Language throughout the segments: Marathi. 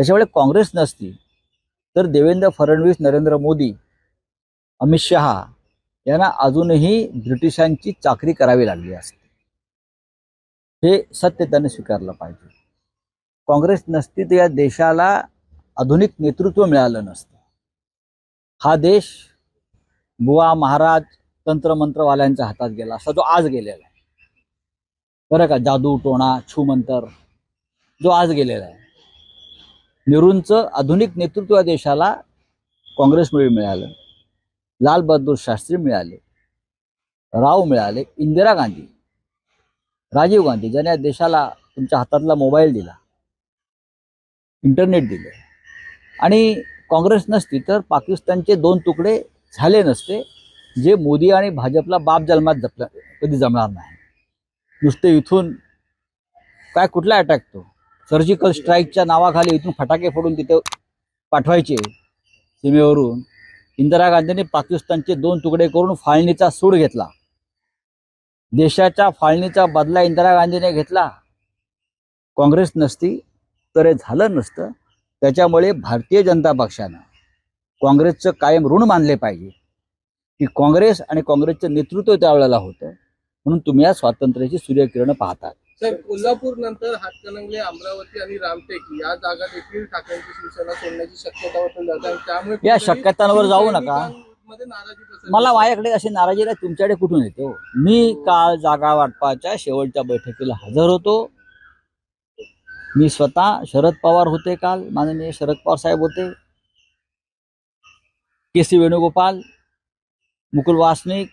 त्याच्यामुळे काँग्रेस नसती तर देवेंद्र फडणवीस नरेंद्र मोदी अमित शहा यांना अजूनही ब्रिटिशांची चाकरी करावी लागली असते. हे सत्य त्याने स्वीकारलं पाहिजे. काँग्रेस नसती तर या देशाला आधुनिक नेतृत्व मिळालं नसतं. हा देश बुवा महाराज तंत्रमंत्रवाल्यांच्या हातात गेला असा जो आज गेलेला आहे. बरं का जादू टोणा छूमंतर जो आज गेलेला आहे. नेहरूंचं आधुनिक नेतृत्व या देशाला काँग्रेसमुळे मिळालं. लाल बहादूर शास्त्री मिळाले. राव मिळाले. इंदिरा गांधी. राजीव गांधी ज्याने या देशाला तुमच्या हातातला मोबाईल दिला. इंटरनेट दिलं. आणि काँग्रेस नसती तर पाकिस्तानचे दोन तुकडे झाले नसते जे मोदी आणि भाजपला बाप जन्मात जपला. कधी जमणार नाही. नुसते इथून काय कुठला अटॅक तो? सर्जिकल स्ट्राईकच्या नावाखाली इथून फटाके फोडून तिथे पाठवायचे सीमेवरून. इंदिरा गांधींनी पाकिस्तानचे दोन तुकडे करून फाळणीचा सूड घेतला. देशाच्या फाळणीचा बदला इंदिरा गांधीने घेतला. काँग्रेस नसती तर हे झालं नसतं. त्याच्यामुळे भारतीय जनता पक्षानं काँग्रेसचं कायम ऋण मानले पाहिजे. की काँग्रेस आणि काँग्रेसचं नेतृत्व त्यावेळेला होतं. म्हणून तुम्ही या स्वातंत्र्याची सूर्यकिरण पाहतात. सर कोल्हापूर नंतर हातकणंगले अमरावती आणि रामटेक या जागा देखील ठाकरेंची शिवसेना सोडण्याची शक्यता वर्तवली जाते आणि त्यामुळे या शक्यतांवर जाऊ नका. शिवसैनिकांमध्ये नाराजी पसरली. मला माझ्याकडे अशी नाराजी नाही तुमच्याकडे कुठून येते हो मी काल जागा वाटपाच्या शेवटच्या बैठकीला हजर होतो मी स्वतः शरद पवार होते काल माननीय शरद पवार साहेब होते के सी वेणुगोपाल मुकुल वासनिक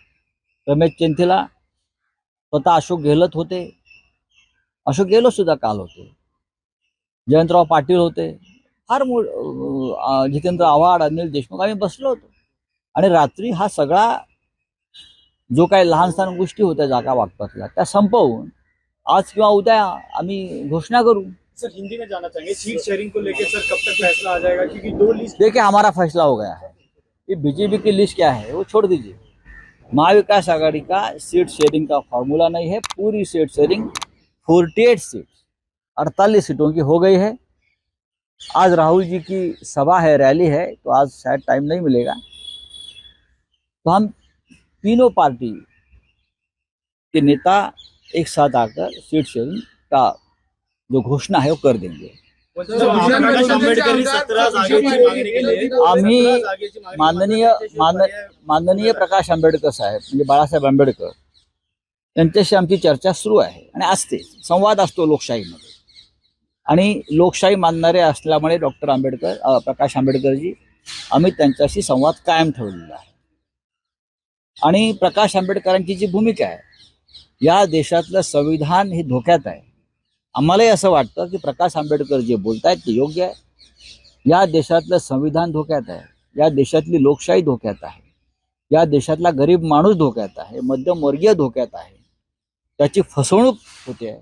रमेश चेंथिला स्वतः अशोक गेहलोत होते अशोक गेहलोत सुद्धा काल होते. जयंतराव पाटील होते. फार अं, जितेंद्र आव्हाड अनिल देशमुख आम्ही बसलो होतो. आणि रात्री हा सगळा जो काही लहान सहान गोष्टी होत्या जागा वाटपातल्या त्या संपवून आज किंवा उद्या आम्ही घोषणा करू. सर हिंदी में जाना चाहेंगे सीट शेयरिंग को लेकर सर कब तक फैसला आ जाएगा? क्योंकि दो लिस्ट देखिए हमारा फैसला हो गया है। ये बीजेपी की लिस्ट क्या है वो छोड़ दीजिए। महाविकास आघाड़ी का सीट शेयरिंग का फॉर्मूला नहीं है पूरी सीट शेयरिंग 48 सीट अड़तालीस सीटों की हो गई है। आज राहुल जी की सभा है, रैली है तो आज शायद टाइम नहीं मिलेगा। तो हम तीनों पार्टी के नेता एक साथ आकर सीट शेयरिंग का जो घोषणा है वो कर देंगे। आम्ही माननीय माननीय प्रकाश आंबेडकर साहेब, म्हणजे बाळासाहेब आंबेडकर त्यांच्याशी आमची चर्चा सुरू आहे. आणि असते संवाद असतो लोकशाहीमध्ये. आणि लोकशाही मानणारे असल्यामुळे डॉक्टर आंबेडकर प्रकाश आंबेडकरजी आम्ही त्यांच्याशी संवाद कायम ठेवलेला आहे. आणि प्रकाश आंबेडकरांची जी भूमिका आहे या देशातलं संविधान हे धोक्यात आहे. आम्हालाही असं वाटतं की प्रकाश आंबेडकर जे बोलतायत ते योग्य आहे. या देशातलं संविधान धोक्यात आहे. या देशातली लोकशाही धोक्यात आहे. या देशातला गरीब माणूस धोक्यात आहे. मध्यमवर्गीय धोक्यात आहे. त्याची फसवणूक होते आहे.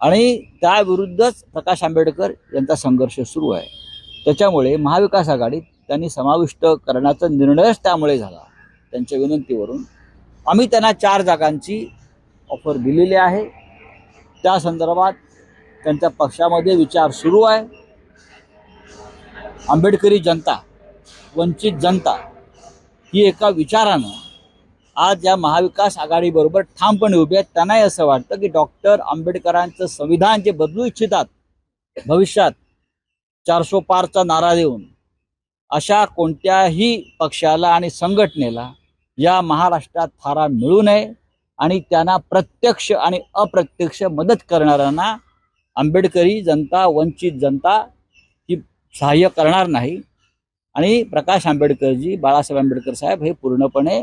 आणि त्याविरुद्धच प्रकाश आंबेडकर यांचा संघर्ष सुरू आहे. त्याच्यामुळे महाविकास आघाडीत त्यांनी समाविष्ट करण्याचा निर्णयच त्यामुळे झाला. त्यांच्या विनंतीवरून आम्ही त्यांना चार जागांची ऑफर दिलेली आहे. त्या संदर्भात त्यांच्या पक्षामध्ये विचार सुरू आहे. आंबेडकरी जनता वंचित जनता ही एका विचारानं आज या महाविकास आघाडीबरोबर ठामपणे उभी आहेत. त्यांनाही असं वाटतं की डॉक्टर आंबेडकरांचं संविधान जे बदलू इच्छितात भविष्यात चारसो पारचा नारा देऊन अशा कोणत्याही पक्षाला आणि संघटनेला या महाराष्ट्रात थारा मिळू नये आणि त्यांना प्रत्यक्ष आणि अप्रत्यक्ष मदत करणाऱ्यांना आंबेडकरी जनता वंचित जनता ही सहाय्य करणार नाही. आणि प्रकाश आंबेडकरजी बाळासाहेब आंबेडकर साहेब हे पूर्णपणे